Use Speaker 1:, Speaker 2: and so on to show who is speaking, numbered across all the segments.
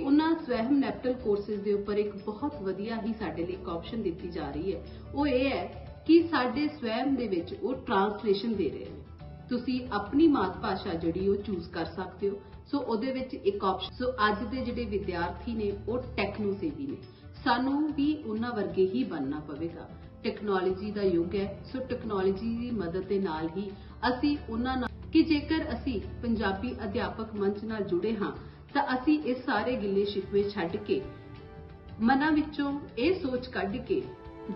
Speaker 1: ਉਹਨਾਂ ਸਵੈਮ ਨੈਪਟਲ ਕੋਰਸਿਸ ਦੇ ਉੱਪਰ ਇੱਕ ਬਹੁਤ ਵਧੀਆ ਹੀ ਸਾਡੇ ਲਈ ਇੱਕ ਆਪਸ਼ਨ ਦਿੱਤੀ ਜਾ ਰਹੀ ਹੈ। ਉਹ ਇਹ ਹੈ ਕਿ ਸਾਡੇ ਸਵੈਮ ਦੇ ਵਿੱਚ ਉਹ ਟ੍ਰਾਂਸਲੇਸ਼ਨ ਦੇ ਰਹੇ ਨੇ। ਤੁਸੀਂ ਆਪਣੀ ਮਾਤ ਭਾਸ਼ਾ ਜਿਹੜੀ ਉਹ ਚੂਜ਼ ਕਰ ਸਕਦੇ ਹੋ। ਸੋ ਉਹਦੇ ਵਿੱਚ ਇੱਕ ਆਪਸ਼ਨ ਸੋ ਅੱਜ ਦੇ ਜਿਹੜੇ ਵਿਦਿਆਰਥੀ ਨੇ, ਉਹ ਟੈਕਨੋ ਸੇਵੀ ਨੇ। ਸਾਨੂੰ ਵੀ ਉਹਨਾਂ ਵਰਗੇ ਹੀ ਬਣਨਾ ਪਵੇਗਾ। ਟੈਕਨੋਲੋਜੀ ਦਾ ਯੁੱਗ ਹੈ। ਸੋ ਟੈਕਨੋਲੋਜੀ ਦੀ ਮਦਦ ਦੇ ਨਾਲ ਹੀ ਅਸੀਂ ਉਹਨਾਂ ਨਾਲ ਕਿ ਜੇਕਰ ਅਸੀਂ ਪੰਜਾਬੀ ਅਧਿਆਪਕ ਮੰਚ ਨਾਲ ਜੁੜੇ ਹਾਂ ਤਾਂ ਅਸੀਂ ਇਹ ਸਾਰੇ ਗਿੱਲੇ ਸ਼ਿਕਵੇ ਛੱਡ ਕੇ, ਮਨਾਂ ਵਿੱਚੋਂ ਇਹ ਸੋਚ ਕੱਢ ਕੇ,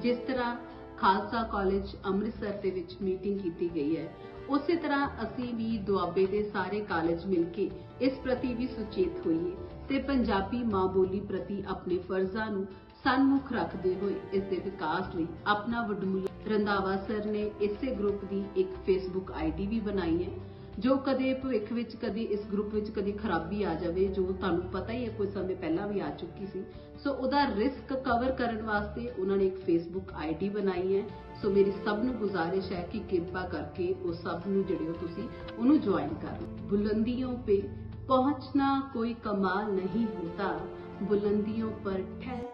Speaker 1: ਜਿਸ ਤਰ੍ਹਾਂ ਖਾਲਸਾ ਕਾਲਜ ਅੰਮ੍ਰਿਤਸਰ ਦੇ ਵਿੱਚ ਮੀਟਿੰਗ ਕੀਤੀ ਗਈ ਹੈ, ਉਸੇ ਤਰ੍ਹਾਂ ਅਸੀਂ ਵੀ ਦੁਆਬੇ ਦੇ ਸਾਰੇ ਕਾਲਜ ਮਿਲ ਕੇ ਇਸ ਪ੍ਰਤੀ ਵੀ ਸੁਚੇਤ ਹੋਈਏ ਤੇ ਪੰਜਾਬੀ ਮਾਂ ਬੋਲੀ ਪ੍ਰਤੀ ਆਪਣੇ ਫਰਜ਼ਾਂ ਨੂੰ ਸਨਮੁਖ ਰੱਖਦੇ ਹੋਏ ਇਸ ਦੇ ਵਿਕਾਸ ਲਈ ਆਪਣਾ ਵਡਮੁੱਲਾ ਰੰਧਾਵਾ ਸਰ ਨੇ ਇਸੇ ਗਰੁੱਪ ਦੀ ਇੱਕ ਫੇਸਬੁੱਕ ਆਈਡੀ ਵੀ ਬਣਾਈ ਹੈ। ਜੋ ਕਦੇ ਭਵਿੱਖ ਵਿੱਚ, ਕਦੀ ਇਸ ਗਰੁੱਪ ਵਿੱਚ ਕਦੀ ਖਰਾਬੀ ਆ ਜਾਵੇ, ਜੋ ਤੁਹਾਨੂੰ ਪਤਾ ਹੀ ਹੈ, ਕੁਝ ਸਮੇਂ ਪਹਿਲਾਂ ਵੀ ਆ ਚੁੱਕੀ ਸੀ। ਸੋ ਉਹਦਾ ਰਿਸਕ ਕਵਰ ਕਰਨ ਵਾਸਤੇ ਉਹਨਾਂ ਨੇ ਇੱਕ ਫੇਸਬੁੱਕ ਆਈਡੀ ਬਣਾਈ ਹੈ। ਸੋ ਮੇਰੀ ਸਭ ਨੂੰ ਗੁਜ਼ਾਰਿਸ਼ ਹੈ ਕਿ ਕਿਰਪਾ ਕਰਕੇ ਉਹ ਸਭ ਨੂੰ ਜਿਹੜੇ ਤੁਸੀਂ ਉਹਨੂੰ ਜੁਆਇਨ ਕਰ ਬੁਲੰਦੀਆਂ 'ਤੇ ਪਹੁੰਚਣਾ ਕੋਈ ਕਮਾਲ ਨਹੀਂ ਹੁੰਦਾ। ਬੁਲੰਦੀਆਂ ਪਰ ਠਹਿਰ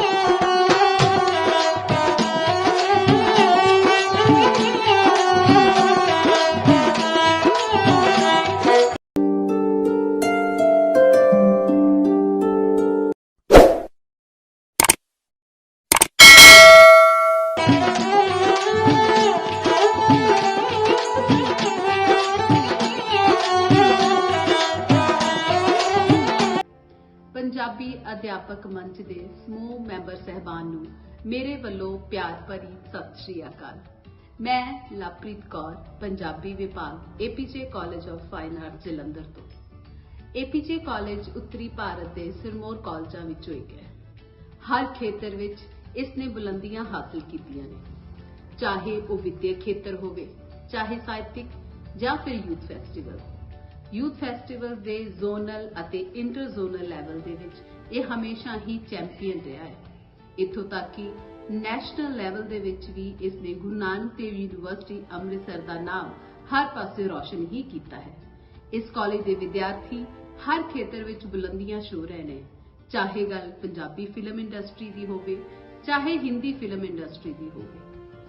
Speaker 1: Thank you. ਪੰਜਾਬੀ ਅਧਿਆਪਕ ਮੰਚ ਦੇ ਸਮੂਹ ਮੈਂਬਰ ਸਹਿਬਾਨ ਨੂੰ ਮੇਰੇ ਵੱਲੋਂ ਪਿਆਰ ਭਰੀ ਸਤਿ ਸ਼੍ਰੀ ਅਕਾਲ। ਮੈਂ ਲਵਪ੍ਰੀਤ ਕੌਰ, ਪੰਜਾਬੀ ਵਿਭਾਗ APJ college of fine arts Jalandhar ਤੋਂ। ਏਪੀਜੇ ਕਾਲਜ ਉੱਤਰੀ ਭਾਰਤ ਦੇ ਸਿਰਮੌਰ ਕਾਲਜਾਂ ਵਿੱਚੋਂ ਇੱਕ ਹੈ। ਹਰ ਖੇਤਰ ਵਿੱਚ ਇਸ ਨੇ ਬੁਲੰਦੀਆਂ ਹਾਸਲ ਕੀਤੀਆਂ ਨੇ। ਚਾਹੇ ਉਹ ਵਿਦਿਅਕ ਖੇਤਰ ਹੋਵੇ, ਚਾਹੇ ਸਾਹਿਤਿਕ ਜਾਂ ਫਿਰ ਯੂਥ ਫੈਸਟੀਵਲ। ਯੂਥ ਫੈਸਟੀਵਲ ਦੇ ਜ਼ੋਨਲ ਅਤੇ ਇੰਟਰ ਜ਼ੋਨਲ ਲੈਵਲ ਦੇ ਵਿੱਚ ਇਹ ਹਮੇਸ਼ਾ ਹੀ ਚੈਂਪੀਅਨ ਰਿਹਾ ਹੈ। ਇੱਥੋਂ ਤੱਕ ਕਿ ਨੈਸ਼ਨਲ ਲੈਵਲ ਦੇ ਵਿੱਚ ਵੀ ਇਸ ਨੇ ਗੁਰੂ ਨਾਨਕ ਦੇਵ ਯੂਨੀਵਰਸਿਟੀ ਅੰਮ੍ਰਿਤਸਰ ਦਾ ਨਾਮ ਹਰ ਪਾਸੇ ਰੌਸ਼ਨ ਹੀ ਕੀਤਾ ਹੈ। ਇਸ ਕਾਲਜ ਦੇ ਵਿਦਿਆਰਥੀ ਹਰ ਖੇਤਰ ਵਿੱਚ ਬੁਲੰਦੀਆਂ ਛੂ ਰਹੇ ਨੇ। ਚਾਹੇ ਗੱਲ ਪੰਜਾਬੀ ਫਿਲਮ ਇੰਡਸਟਰੀ ਦੀ ਹੋਵੇ, ਚਾਹੇ ਹਿੰਦੀ ਫਿਲਮ ਇੰਡਸਟਰੀ ਦੀ ਹੋਵੇ।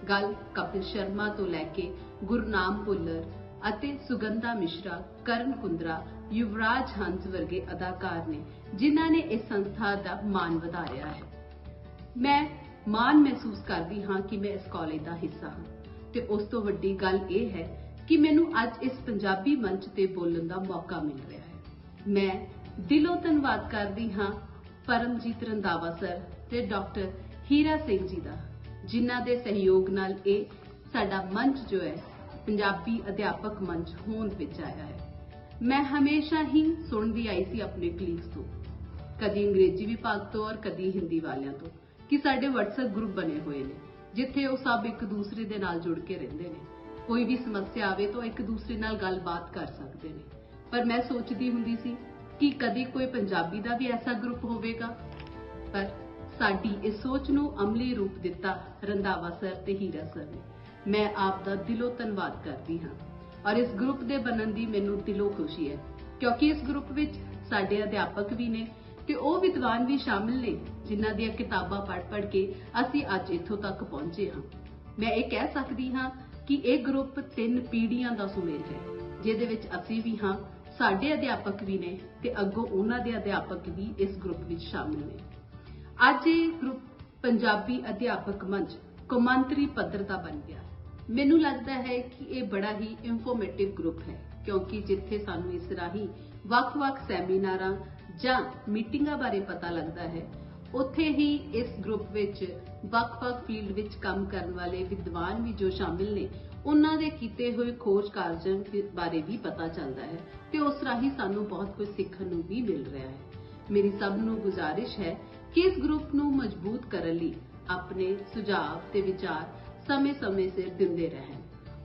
Speaker 1: ਗੱਲ ਕਪਿਲ ਸ਼ਰਮਾ ਤੋਂ ਲੈ ਕੇ ਗੁਰਨਾਮ ਭੁੱਲਰ ਅਤੇ ਸੁਗੰਧਾ ਮਿਸ਼ਰਾ, ਕਰਨ ਕੁੰਦਰਾ ਯੁਵਰਾਜ ਹੰਸ ਵਰਗੇ ਅਦਾਕਾਰ ਨੇ, ਜਿਨ੍ਹਾਂ ਨੇ ਇਸ ਸੰਸਥਾ ਦਾ ਮਾਣ ਵਧਾਇਆ ਹੈ। ਮੈਂ ਮਾਣ ਮਹਿਸੂਸ ਕਰਦੀ ਹਾਂ ਕਿ ਮੈਂ ਇਸ ਕਾਲਜ ਦਾ ਹਿੱਸਾ ਹਾਂ। ਤੇ ਉਸ ਤੋਂ ਵੱਡੀ ਗੱਲ ਇਹ ਹੈ ਕਿ ਮੈਨੂੰ ਅੱਜ ਇਸ ਪੰਜਾਬੀ ਮੰਚ ਤੇ ਬੋਲਣ ਦਾ ਮੌਕਾ ਮਿਲ ਰਿਹਾ ਹੈ। ਮੈਂ ਦਿਲੋਂ ਧੰਨਵਾਦ ਕਰਦੀ ਹਾਂ ਪਰਮਜੀਤ ਰੰਦਾਵਾ ਸਰ ਤੇ ਡਾਕਟਰ ਹੀਰਾ ਸਿੰਘ ਜੀ ਦਾ, ਜਿਨ੍ਹਾਂ ਦੇ ਸਹਿਯੋਗ ਨਾਲ ਇਹ ਸਾਡਾ ਮੰਚ ਜੋ ਹੈ, ਪੰਜਾਬੀ ਅਧਿਆਪਕ ਮੰਚ ਹੋਂਦ ਵਿੱਚ ਆਇਆ ਹੈ। ਮੈਂ ਹਮੇਸ਼ਾ ਹੀ ਸੁਣਦੀ ਆਈ ਸੀ ਆਪਣੇ ਕਲੀਗਸ ਤੋਂ। ਕਦੀ ਅੰਗਰੇਜ਼ੀ ਵਿਭਾਗ ਤੋਂ ਔਰ ਕਦੀ ਹਿੰਦੀ ਵਾਲਿਆਂ ਤੋਂ ਕਿ ਸਾਡੇ WhatsApp ਗਰੁੱਪ ਬਣੇ ਹੋਏ ਨੇ, ਜਿੱਥੇ ਉਹ ਸਭ ਇੱਕ ਦੂਸਰੇ ਦੇ ਨਾਲ ਜੁੜ ਕੇ ਰਹਿੰਦੇ ਨੇ। ਕੋਈ ਵੀ ਸਮੱਸਿਆ ਆਵੇ ਤਾਂ ਇੱਕ ਦੂਸਰੇ ਨਾਲ ਗੱਲਬਾਤ ਕਰ ਸਕਦੇ ਨੇ। ਪਰ ਮੈਂ ਸੋਚਦੀ ਹੁੰਦੀ ਸੀ ਕਿ ਕਦੀ ਕੋਈ ਪੰਜਾਬੀ ਦਾ ਵੀ ਐਸਾ ਗਰੁੱਪ ਹੋਵੇਗਾ। ਪਰ ਸਾਡੀ ਇਸ ਸੋਚ ਨੂੰ ਅਮਲੀ ਰੂਪ ਦਿੱਤਾ ਰੰਧਾਵਾ ਸਰ ਤੇ ਹੀਰਾ ਸਰ ਨੇ। ਮੈਂ ਆਪ ਦਾ ਦਿਲੋਂ ਧੰਨਵਾਦ ਕਰਦੀ ਹਾਂ। ਔਰ ਇਸ ਗਰੁੱਪ ਦੇ ਬਣਨ ਦੀ ਮੈਨੂੰ ਦਿਲੋਂ ਖੁਸ਼ੀ ਹੈ, ਕਿਉਂਕਿ ਇਸ ਗਰੁੱਪ ਵਿੱਚ ਸਾਡੇ ਅਧਿਆਪਕ ਵੀ ਨੇ ਤੇ ਉਹ ਵਿਦਵਾਨ ਵੀ ਸ਼ਾਮਿਲ ਨੇ, ਜਿਨ੍ਹਾਂ ਦੀਆਂ ਕਿਤਾਬਾਂ ਪੜ੍ਹ ਪੜ੍ਹ ਕੇ ਅਸੀਂ ਅੱਜ ਇੱਥੋਂ ਤੱਕ ਪਹੁੰਚੇ ਹਾਂ। ਮੈਂ ਇਹ ਕਹਿ ਸਕਦੀ ਹਾਂ ਕਿ ਇਹ ਗਰੁੱਪ ਤਿੰਨ ਪੀੜ੍ਹੀਆਂ ਦਾ ਸੁਮੇਲ ਹੈ, ਜਿਹਦੇ ਵਿੱਚ ਅਸੀਂ ਵੀ ਹਾਂ, ਸਾਡੇ ਅਧਿਆਪਕ ਵੀ ਨੇ ਤੇ ਅੱਗੋਂ ਉਹਨਾਂ ਦੇ ਅਧਿਆਪਕ ਵੀ ਇਸ ਗਰੁੱਪ ਵਿੱਚ ਸ਼ਾਮਿਲ ਨੇ। ਅੱਜ ਇਹ ਗਰੁੱਪ ਪੰਜਾਬੀ ਅਧਿਆਪਕ ਮੰਚ ਕੌਮਾਂਤਰੀ ਪੱਧਰ ਦਾ ਬਣ ਗਿਆ। ਮੈਨੂੰ ਲੱਗਦਾ ਹੈ ਕਿ ਇਹ ਬੜਾ ਹੀ ਇਨਫੋਰਮੇਟਿਵ ਗਰੁੱਪ ਹੈ, ਕਿਉਂਕਿ ਜਿੱਥੇ ਸਾਨੂੰ ਇਸ ਰਾਹੀਂ ਵੱਖ-ਵੱਖ ਸੈਮੀਨਾਰਾਂ ਜਾਂ ਮੀਟਿੰਗਾਂ ਬਾਰੇ ਪਤਾ ਲੱਗਦਾ ਹੈ, ਉੱਥੇ ਹੀ ਇਸ ਗਰੁੱਪ ਵਿੱਚ ਵੱਖ-ਵੱਖ ਫੀਲਡ ਵਿੱਚ ਕੰਮ ਕਰਨ ਵਾਲੇ ਵਿਦਵਾਨ ਵੀ ਜੋ ਸ਼ਾਮਿਲ ਨੇ, ਉਹਨਾਂ ਦੇ ਕੀਤੇ ਹੋਏ ਖੋਜ ਕਾਰਜਾਂ ਬਾਰੇ ਵੀ ਪਤਾ ਚੱਲਦਾ ਹੈ ਤੇ ਉਸ ਰਾਹੀਂ ਸਾਨੂੰ ਬਹੁਤ ਕੁਝ ਸਿੱਖਣ ਨੂੰ ਵੀ ਮਿਲ ਰਿਹਾ ਹੈ। ਮੇਰੀ ਸਭ ਨੂੰ ਗੁਜ਼ਾਰਿਸ਼ ਹੈ ਕਿ ਇਸ ਗਰੁੱਪ ਨੂੰ ਮਜ਼ਬੂਤ ਕਰਨ ਲਈ ਆਪਣੇ ਸੁਝਾਅ ਤੇ ਵਿਚਾਰ ਸਮੇਂ-ਸਮੇਂ ਸਿਰ ਦਿੰਦੇ ਰਹਿਣ।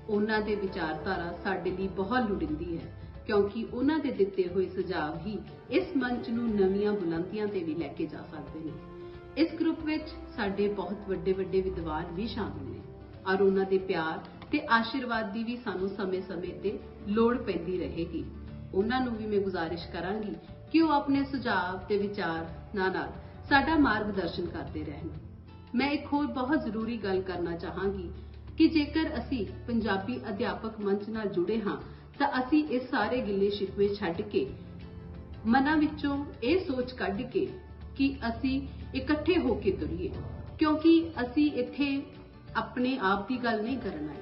Speaker 1: ਉਹਨਾਂ ਦੇ ਵਿਚਾਰਧਾਰਾ ਸਾਡੇ ਲਈ ਬਹੁਤ ਲੋੜੀਂਦੀ ਹੈ, ਕਿਉਂਕਿ ਉਹਨਾਂ ਦੇ ਦਿੱਤੇ ਹੋਏ ਸੁਝਾਅ ਹੀ ਇਸ ਮੰਚ ਨੂੰ ਨਵੀਆਂ ਬੁਲੰਦੀਆਂ ਤੇ ਵੀ ਲੈ ਕੇ ਜਾ ਸਕਦੇ ਨੇ। ਇਸ ਗਰੁੱਪ ਵਿੱਚ ਸਾਡੇ ਬਹੁਤ ਵੱਡੇ ਵੱਡੇ ਵਿਦਵਾਨ ਵੀ ਸ਼ਾਮਿਲ ਨੇ। ਔਰ ਉਹਨਾਂ ਦੇ ਪਿਆਰ ਤੇ ਆਸ਼ੀਰਵਾਦ ਦੀ ਵੀ ਸਾਨੂੰ ਸਮੇਂ-ਸਮੇਂ ਤੇ ਲੋੜ ਪੈਂਦੀ ਰਹੇਗੀ। ਉਹਨਾਂ ਨੂੰ ਵੀ ਮੈਂ ਗੁਜ਼ਾਰਿਸ਼ ਕਰਾਂਗੀ ਕਿ ਉਹ ਆਪਣੇ ਸੁਝਾਅ ਤੇ ਵਿਚਾਰ ਨਾਲ ਨਾਲ ਸਾਡਾ ਮਾਰਗਦਰਸ਼ਨ ਕਰਦੇ ਰਹਿਣ। ਮੈਂ ਇੱਕ ਹੋਰ ਬਹੁਤ ਜ਼ਰੂਰੀ ਗੱਲ ਕਰਨਾ ਚਾਹਾਂਗੀ ਕਿ ਜੇਕਰ ਅਸੀਂ ਪੰਜਾਬੀ ਅਧਿਆਪਕ ਮੰਚ ਨਾਲ ਜੁੜੇ ਹਾਂ, ਤਾਂ ਅਸੀਂ ਇਹ ਸਾਰੇ ਗਿੱਲੇ ਸ਼ਿਕਵੇ ਛੱਡ ਕੇ ਮਨਾਂ ਵਿੱਚੋਂ ਇਹ ਸੋਚ ਕੱਢ ਕੇ ਕਿ ਅਸੀਂ ਇਕੱਠੇ ਹੋ ਕੇ ਤੁਰੀਏ। ਕਿਉਂਕਿ ਅਸੀਂ ਇੱਥੇ ਆਪਣੇ ਆਪ ਦੀ ਗੱਲ ਨਹੀਂ ਕਰਨ ਆਏ।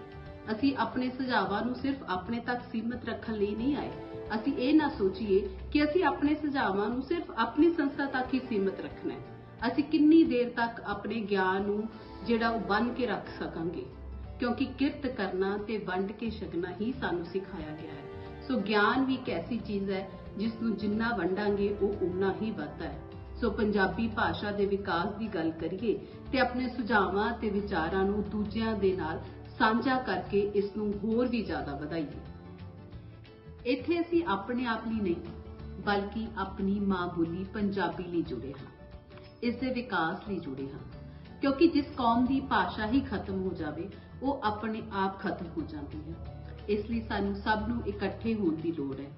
Speaker 1: ਅਸੀਂ ਆਪਣੇ ਸੁਝਾਵਾਂ ਨੂੰ ਸਿਰਫ ਆਪਣੇ ਤੱਕ ਸੀਮਿਤ ਰੱਖਣ ਲਈ ਨਹੀਂ ਆਏ। ਅਸੀਂ ਇਹ ਨਾ ਸੋਚੀਏ ਕਿ ਅਸੀਂ ਆਪਣੇ ਸੁਝਾਵਾਂ ਨੂੰ ਸਿਰਫ ਆਪਣੀ ਸੰਸਥਾ ਤੱਕ ਹੀ ਸੀਮਿਤ ਰੱਖਣਾ ਹੈ। ਅਸੀਂ ਕਿੰਨੀ ਦੇਰ ਤੱਕ ਆਪਣੇ ਗਿਆਨ ਨੂੰ ਜਿਹੜਾ ਉਹ ਬੰਨ ਕੇ ਰੱਖ ਸਕਾਂਗੇ? ਕਿਉਂਕਿ ਕਿਰਤ ਕਰਨਾ ਤੇ ਵੰਡ ਕੇ ਛਕਣਾ ਹੀ ਸਾਨੂੰ ਸਿਖਾਇਆ ਗਿਆ ਹੈ। ਸੋ ਗਿਆਨ ਵੀ ਇੱਕ ਐਸੀ ਚੀਜ਼ ਹੈ ਜਿਸ ਨੂੰ ਜਿੰਨਾ ਵੰਡਾਂਗੇ ਉਹ ਉਨਾ ਹੀ ਵੱਧਦਾ ਹੈ। ਸੋ ਪੰਜਾਬੀ ਭਾਸ਼ਾ ਦੇ ਵਿਕਾਸ ਦੀ ਗੱਲ ਕਰੀਏ ਤੇ ਆਪਣੇ ਸੁਝਾਵਾਂ ਤੇ ਵਿਚਾਰਾਂ ਨੂੰ ਦੂਜਿਆਂ ਦੇ ਨਾਲ ਸਾਂਝਾ ਕਰਕੇ ਇਸ ਨੂੰ ਹੋਰ ਵੀ ਜ਼ਿਆਦਾ ਵਧਾਈਏ। ਇੱਥੇ ਅਸੀਂ ਆਪਣੇ ਆਪ ਲਈ ਨਹੀਂ, ਬਲਕਿ ਆਪਣੀ ਮਾਂ ਬੋਲੀ ਪੰਜਾਬੀ ਲਈ ਜੁੜੇ ਹਾਂ। ਇਸ ਦੇ ਵਿਕਾਸ ਲਈ ਜੁੜੇ ਹਨ ਕਿਉਂਕਿ ਜਿਸ ਕੌਮ ਦੀ ਭਾਸ਼ਾ ਹੀ ਖਤਮ ਹੋ ਜਾਵੇ, ਉਹ ਆਪਣੇ ਆਪ ਖਤਮ ਹੋ ਜਾਂਦੀ ਹੈ। ਇਸ ਲਈ ਸਾਨੂੰ ਸਭ ਨੂੰ ਇਕੱਠੇ ਹੋਣ ਦੀ ਲੋੜ ਹੈ।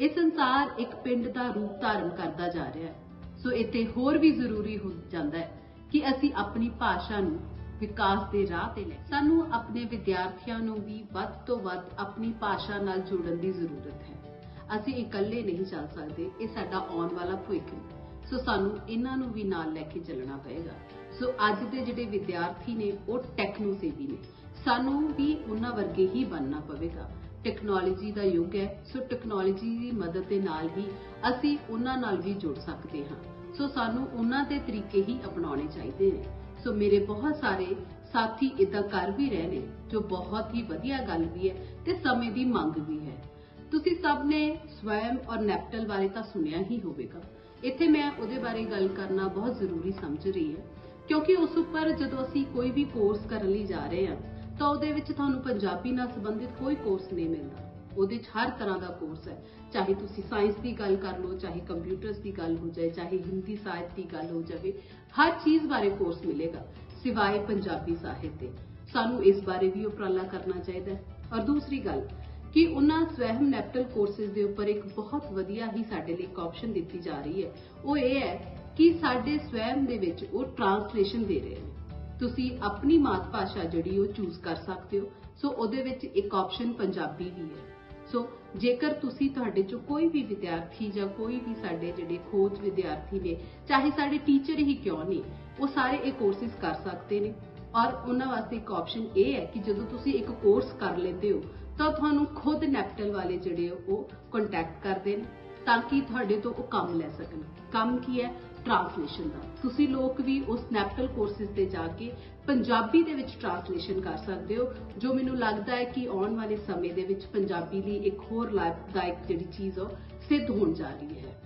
Speaker 1: ਇਹ ਸੰਸਾਰ ਇੱਕ ਪਿੰਡ ਦਾ ਰੂਪ ਧਾਰਨ ਕਰਦਾ ਜਾ ਰਿਹਾ ਹੈ। ਸੋ ਇੱਥੇ ਹੋਰ ਵੀ ਜ਼ਰੂਰੀ ਹੋ ਜਾਂਦਾ ਹੈ ਕਿ ਅਸੀਂ ਆਪਣੀ ਭਾਸ਼ਾ ਨੂੰ ਵਿਕਾਸ ਦੇ ਰਾਹ ਤੇ ਲੈ। ਸਾਨੂੰ ਆਪਣੇ ਵਿਦਿਆਰਥੀਆਂ ਨੂੰ ਵੀ ਵੱਧ ਤੋਂ ਵੱਧ ਆਪਣੀ ਭਾਸ਼ਾ ਨਾਲ ਜੋੜਨ ਦੀ ਜ਼ਰੂਰਤ ਹੈ। ਅਸੀਂ ਇਕੱਲੇ ਨਹੀਂ ਚੱਲ ਸਕਦੇ, ਇਹ ਸਾਡਾ ਆਉਣ ਵਾਲਾ ਭਵਿੱਖ ਹੈ। ਸੋ ਸਾਨੂੰ ਇਹਨਾਂ ਨੂੰ ਵੀ ਨਾਲ ਲੈ ਕੇ ਚੱਲਣਾ ਪਏਗਾ। ਸੋ ਅੱਜ ਦੇ ਜਿਹੜੇ ਵਿਦਿਆਰਥੀ ਨੇ, ਉਹ ਟੈਕਨੋ ਸੇਵੀ ਨੇ। ਸਾਨੂੰ ਵੀ ਉਹਨਾਂ ਵਰਗੇ ਹੀ ਬਣਨਾ ਪਵੇਗਾ। ਟੈਕਨੋਲੋਜੀ ਦਾ ਯੁੱਗ ਹੈ। ਸੋ ਟੈਕਨੋਲੋਜੀ ਦੀ ਮਦਦ ਦੇ ਨਾਲ ਹੀ ਅਸੀਂ ਉਹਨਾਂ ਨਾਲ ਵੀ ਜੁੜ ਸਕਦੇ ਹਾਂ। ਸੋ ਸਾਨੂੰ ਉਹਨਾਂ ਦੇ ਤਰੀਕੇ ਹੀ ਅਪਣਾਉਣੇ ਚਾਹੀਦੇ ਨੇ। ਸੋ ਮੇਰੇ ਬਹੁਤ ਸਾਰੇ ਸਾਥੀ ਇਦਾਂ ਕਰ ਵੀ ਰਹੇ ਨੇ, ਜੋ ਬਹੁਤ ਹੀ ਵਧੀਆ ਗੱਲ ਵੀ ਹੈ ਤੇ ਸਮੇਂ ਦੀ ਮੰਗ ਵੀ ਹੈ। ਤੁਸੀਂ ਸਭ ਨੇ ਸਵੈਮ ਔਰ ਨੈਪਟਲ ਬਾਰੇ ਤਾਂ ਸੁਣਿਆ ਹੀ ਹੋਵੇਗਾ। ਇੱਥੇ ਮੈਂ ਉਹਦੇ ਬਾਰੇ ਗੱਲ ਕਰਨਾ ਬਹੁਤ ਜ਼ਰੂਰੀ ਸਮਝ ਰਹੀ ਹਾਂ, ਕਿਉਂਕਿ ਉਸ ਉੱਪਰ ਜਦੋਂ ਅਸੀਂ ਕੋਈ ਵੀ ਕੋਰਸ ਕਰਨ ਲਈ ਜਾ ਰਹੇ ਹਾਂ, ਤਾਂ ਉਹਦੇ ਵਿੱਚ ਤੁਹਾਨੂੰ ਪੰਜਾਬੀ ਨਾਲ ਸੰਬੰਧਿਤ ਕੋਈ ਕੋਰਸ ਨਹੀਂ ਮਿਲਦਾ। ਉਹਦੇ 'ਚ ਹਰ ਤਰ੍ਹਾਂ ਦਾ ਕੋਰਸ ਹੈ, ਚਾਹੇ ਤੁਸੀਂ ਸਾਇੰਸ ਦੀ ਗੱਲ ਕਰ ਲਓ, ਚਾਹੇ ਕੰਪਿਊਟਰਸ ਦੀ ਗੱਲ ਹੋ ਜਾਏ, ਚਾਹੇ ਹਿੰਦੀ ਸਾਹਿਤ ਦੀ ਗੱਲ ਹੋ ਜਾਵੇ, ਹਰ ਚੀਜ਼ ਬਾਰੇ ਕੋਰਸ ਮਿਲੇਗਾ, ਸਿਵਾਏ ਪੰਜਾਬੀ ਸਾਹਿਤ ਦੇ। ਸਾਨੂੰ ਇਸ ਬਾਰੇ ਵੀ ਉਪਰਾਲਾ ਕਰਨਾ ਚਾਹੀਦਾ ਹੈ। ਔਰ ਦੂਸਰੀ ਗੱਲ ਕਿ ਉਹਨਾਂ ਸਵੈਮ ਨੈਪਟਲ ਕੋਰਸਸ ਦੇ ਉੱਪਰ ਇੱਕ ਬਹੁਤ ਵਧੀਆ ਹੀ ਸਾਡੇ ਲਈ ਇੱਕ ਆਪਸ਼ਨ ਦਿੱਤੀ ਜਾ ਰਹੀ ਹੈ। ਉਹ ਇਹ ਹੈ ਕਿ ਸਾਡੇ ਸਵੈਮ ਦੇ ਵਿੱਚ ਉਹ ਟ੍ਰਾਂਸਲੇਸ਼ਨ ਦੇ ਰਹੇ ਨੇ। ਤੁਸੀਂ ਆਪਣੀ ਮਾਤ ਭਾਸ਼ਾ ਜਿਹੜੀ ਉਹ ਚੂਜ਼ ਕਰ ਸਕਦੇ ਹੋ। ਸੋ ਉਹਦੇ ਵਿੱਚ ਇੱਕ ਆਪਸ਼ਨ ਪੰਜਾਬੀ ਵੀ ਹੈ। ਸੋ ਜੇਕਰ ਤੁਸੀਂ ਤੁਹਾਡੇ ਚੋਂ ਕੋਈ ਵੀ ਵਿਦਿਆਰਥੀ ਜਾਂ ਕੋਈ ਵੀ ਸਾਡੇ ਜਿਹੜੇ ਖੋਜ ਵਿਦਿਆਰਥੀ ਨੇ, ਚਾਹੇ ਸਾਡੇ ਟੀਚਰ ਹੀ ਕਿਉਂ ਨਹੀਂ, ਉਹ ਸਾਰੇ ਇਹ ਕੋਰਸਿਸ ਕਰ ਸਕਦੇ ਨੇ। ਔਰ ਉਹਨਾਂ ਵਾਸਤੇ ਇੱਕ ਆਪਸ਼ਨ ਇਹ ਹੈ ਕਿ ਜਦੋਂ ਤੁਸੀਂ ਇੱਕ ਕੋਰਸ ਕਰ ਲੈਂਦੇ ਹੋ ਤਾਂ ਤੁਹਾਨੂੰ ਖੁਦ ਨੈਪਟਲ ਵਾਲੇ ਜਿਹੜੇ ਉਹ ਕੰਟੈਕਟ ਕਰਦੇ ਨੇ ਤਾਂ ਕਿ ਤੁਹਾਡੇ ਤੋਂ ਉਹ ਕੰਮ ਲੈ ਸਕਣ। ਕੰਮ ਕੀ ਹੈ? ਟ੍ਰਾਂਸਲੇਸ਼ਨ ਦਾ। ਤੁਸੀਂ ਲੋਕ ਵੀ ਉਸ ਨੈਪਟਲ ਕੋਰਸਿਸ ਤੇ ਜਾ ਕੇ ਪੰਜਾਬੀ ਦੇ ਵਿੱਚ ਟ੍ਰਾਂਸਲੇਸ਼ਨ ਕਰ ਸਕਦੇ ਹੋ, ਜੋ ਮੈਨੂੰ ਲੱਗਦਾ ਹੈ ਕਿ ਆਉਣ ਵਾਲੇ ਸਮੇਂ ਦੇ ਵਿੱਚ ਪੰਜਾਬੀ ਲਈ ਇੱਕ ਹੋਰ ਲਾਭਦਾਇਕ ਜਿਹੜੀ ਚੀਜ਼ ਉਹ ਸਿੱਧ ਹੋਣ ਜਾ ਰਹੀ ਹੈ।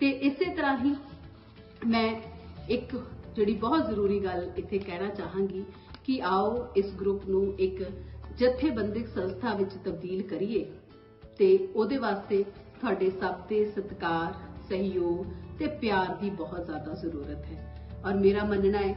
Speaker 1: ਤੇ ਇਸੇ ਤਰ੍ਹਾਂ ਹੀ ਮੈਂ ਇੱਕ ਜਿਹੜੀ ਬਹੁਤ ਜ਼ਰੂਰੀ ਗੱਲ ਇੱਥੇ ਕਹਿਣਾ ਚਾਹਾਂਗੀ ਕਿ ਆਓ ਇਸ ਗਰੁੱਪ ਨੂੰ ਇੱਕ ਜਥੇਬੰਦਕ ਸੰਸਥਾ ਵਿੱਚ ਤਬਦੀਲ ਕਰੀਏ ਤੇ ਉਹਦੇ ਵਾਸਤੇ ਤੁਹਾਡੇ ਸਭ ਦੇ ਸਤਿਕਾਰ, ਸਹਿਯੋਗ ਤੇ ਪਿਆਰ ਦੀ ਬਹੁਤ ਜ਼ਿਆਦਾ ਜ਼ਰੂਰਤ ਹੈ। ਔਰ ਮੇਰਾ ਮੰਨਣਾ ਹੈ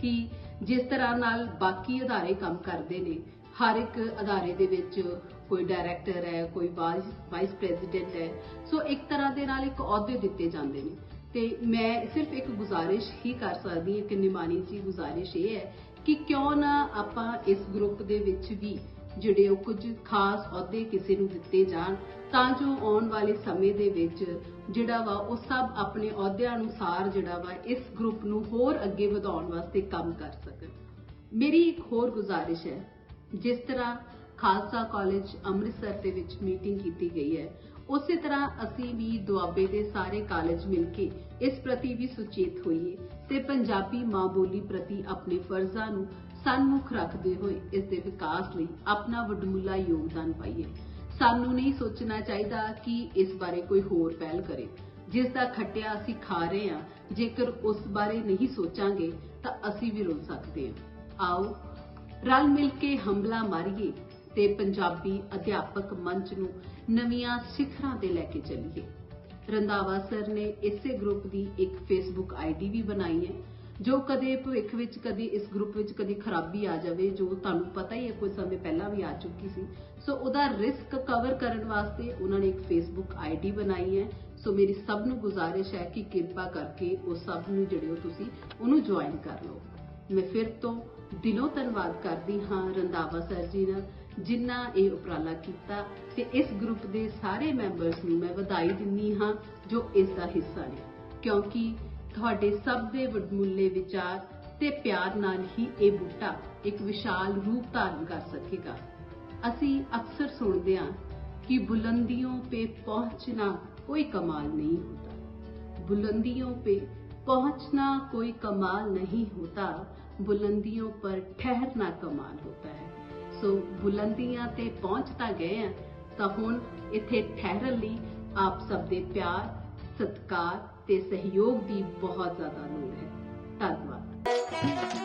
Speaker 1: ਕਿ ਜਿਸ ਤਰ੍ਹਾਂ ਨਾਲ ਬਾਕੀ ਅਦਾਰੇ ਕੰਮ ਕਰਦੇ ਨੇ, ਹਰ ਇੱਕ ਅਦਾਰੇ ਦੇ ਵਿੱਚ ਕੋਈ ਡਾਇਰੈਕਟਰ ਹੈ, ਕੋਈ ਵਾਈਸ ਪ੍ਰੈਜ਼ੀਡੈਂਟ ਹੈ, ਸੋ ਇੱਕ ਤਰ੍ਹਾਂ ਦੇ ਨਾਲ ਇੱਕ ਅਹੁਦੇ ਦਿੱਤੇ ਜਾਂਦੇ ਨੇ। ਤੇ ਮੈਂ ਸਿਰਫ ਇੱਕ ਗੁਜ਼ਾਰਿਸ਼ ਹੀ ਕਰ ਸਕਦੀ ਹਾਂ ਕਿ ਨਿਮਾਨੀ ਜੀ ਗੁਜ਼ਾਰਿਸ਼ ਇਹ ਹੈ ਕਿ ਕਿਉਂ ਨਾ ਆਪਾਂ ਇਸ ਗਰੁੱਪ ਦੇ ਵਿੱਚ ਵੀ ਜਿਹੜੇ ਉਹ ਕੁਝ ਖਾਸ ਅਹੁਦੇ ਕਿਸੇ ਨੂੰ ਦਿੱਤੇ ਜਾਣ, ਤਾਂ ਜੋ ਆਉਣ ਵਾਲੇ ਸਮੇਂ ਦੇ ਵਿੱਚ ਜਿਹੜਾ ਵਾ ਉਹ ਸਭ ਆਪਣੇ ਅਹੁਦਿਆਂ ਅਨੁਸਾਰ ਜਿਹੜਾ ਵਾ ਇਸ ਗਰੁੱਪ ਨੂੰ ਹੋਰ ਅੱਗੇ ਵਧਾਉਣ ਵਾਸਤੇ ਕੰਮ ਕਰ ਸਕਣ। ਮੇਰੀ ਇੱਕ ਹੋਰ ਗੁਜ਼ਾਰਿਸ਼ ਹੈ, ਜਿਸ ਤਰ੍ਹਾਂ ਖਾਲਸਾ ਕਾਲਜ ਅੰਮ੍ਰਿਤਸਰ ਦੇ ਵਿੱਚ ਮੀਟਿੰਗ ਕੀਤੀ ਗਈ ਹੈ ਉਸੇ ਤਰ੍ਹਾਂ ਅਸੀਂ ਵੀ ਦੁਆਬੇ ਦੇ ਸਾਰੇ ਕਾਲਜ ਮਿਲ ਕੇ ਇਸ ਪ੍ਰਤੀ ਵੀ ਸੁਚੇਤ ਹੋਈਏ ਤੇ ਪੰਜਾਬੀ ਮਾਂ ਬੋਲੀ ਪ੍ਰਤੀ ਆਪਣੇ ਫਰਜ਼ਾਂ ਨੂੰ ਸਨਮੁਖ ਰੱਖਦੇ ਹੋਏ ਇਸ ਦੇ ਵਿਕਾਸ ਲਈ ਆਪਣਾ ਵਡਮੁੱਲਾ ਯੋਗਦਾਨ ਪਾਈਏ। ਸਾਨੂੰ ਨਹੀਂ ਸੋਚਣਾ ਚਾਹੀਦਾ ਕਿ ਇਸ ਬਾਰੇ ਕੋਈ ਹੋਰ ਪਹਿਲ ਕਰੇ। ਜਿਸ ਦਾ ਖੱਟਿਆ ਅਸੀਂ ਖਾ ਰਹੇ ਹਾਂ, ਜੇਕਰ ਉਸ ਬਾਰੇ ਨਹੀਂ ਸੋਚਾਂਗੇ, ਤਾਂ ਅਸੀਂ ਵੀ ਰੁਲ ਸਕਦੇ ਹਾਂ। ਆਓ, ਰਲ ਮਿਲ ਕੇ ਹਮਲਾ ਮਾਰੀਏ ਤੇ ਪੰਜਾਬੀ ਅਧਿਆਪਕ ਮੰਚ ਨੂੰ ਨਵੀਆਂ ਸਿਖਰਾਂ ਤੇ ਲੈ ਕੇ ਚੱਲੀਏ। ਰੰਦਾਵਾ ਸਰ ਨੇ ਇਸੇ ਗਰੁੱਪ ਦੀ ਇੱਕ ਫੇਸਬੁੱਕ ਆਈਡੀ ਵੀ ਬਣਾਈ ਹੈ, ਜੋ ਕਦੇ ਭਵਿੱਖ ਵਿੱਚ, ਕਦੀ ਇਸ ਗਰੁੱਪ ਵਿੱਚ ਕਦੀ ਖਰਾਬੀ ਆ ਜਾਵੇ, ਜੋ ਤੁਹਾਨੂੰ ਪਤਾ ਹੀ ਹੈ, ਕੁਝ ਸਮੇਂ ਪਹਿਲਾਂ ਵੀ ਆ ਚੁੱਕੀ ਸੀ। ਸੋ ਉਹਦਾ ਰਿਸਕ ਕਵਰ ਕਰਨ ਵਾਸਤੇ ਉਹਨਾਂ ਨੇ ਇੱਕ ਫੇਸਬੁੱਕ ਆਈਡੀ ਬਣਾਈ ਹੈ। ਸੋ ਮੇਰੀ ਸਭ ਨੂੰ ਗੁਜ਼ਾਰਿਸ਼ ਹੈ ਕਿ ਕਿਰਪਾ ਕਰਕੇ ਉਹ ਸਭ ਨੂੰ ਜਿਹੜੇ ਹੋ ਤੁਸੀਂ, ਉਹਨੂੰ ਜੁਆਇਨ ਕਰ ਲਓ। ਮੈਂ ਫਿਰ ਤੋਂ ਦਿਲੋਂ ਧੰਨਵਾਦ ਕਰਦੀ ਹਾਂ ਰੰਦਾਵਾ ਸਰ ਜੀ ਨਾਲ ਜਿਨ੍ਹਾਂ ਇਹ ਉਪਰਾਲਾ ਕੀਤਾ ਤੇ ਇਸ ਗਰੁੱਪ ਦੇ ਸਾਰੇ ਮੈਂਬਰਸ ਨੂੰ ਮੈਂ ਵਧਾਈ ਦਿੰਦੀ ਹਾਂ ਜੋ ਇਸ ਦਾ ਹਿੱਸਾ ਨੇ ਕਿਉਂਕਿ ਤੁਹਾਡੇ ਸਭ ਦੇ ਵਡਮੁੱਲੇ ਵਿਚਾਰ ਤੇ ਪਿਆਰ ਨਾਲ ਹੀ ਇਹ ਬੂਟਾ ਇੱਕ ਵਿਸ਼ਾਲ ਰੂਪ ਧਾਰਨ ਕਰ ਸਕੇਗਾ ਅਸੀਂ ਅਕਸਰ ਸੁਣਦੇ ਹਾਂ ਕਿ ਬੁਲੰਦੀਆਂ पे पहुंचना कोई कमाल नहीं होता बुलंदियों पे पहुंचना कोई कमाल नहीं होता बुलंदियों पर ठहरना कमाल होता है ਸੋ ਬੁਲੰਦੀਆਂ ਤੇ ਪਹੁੰਚ ਤਾਂ ਗਏ ਆ, ਤਾਂ ਹੁਣ ਇੱਥੇ ਠਹਿਰਨ ਲਈ ਆਪ ਸਭ ਦੇ ਪਿਆਰ, ਸਤਿਕਾਰ ਤੇ ਸਹਿਯੋਗ ਦੀ ਬਹੁਤ ਜ਼ਿਆਦਾ ਲੋੜ ਹੈ। ਧੰਨਵਾਦ।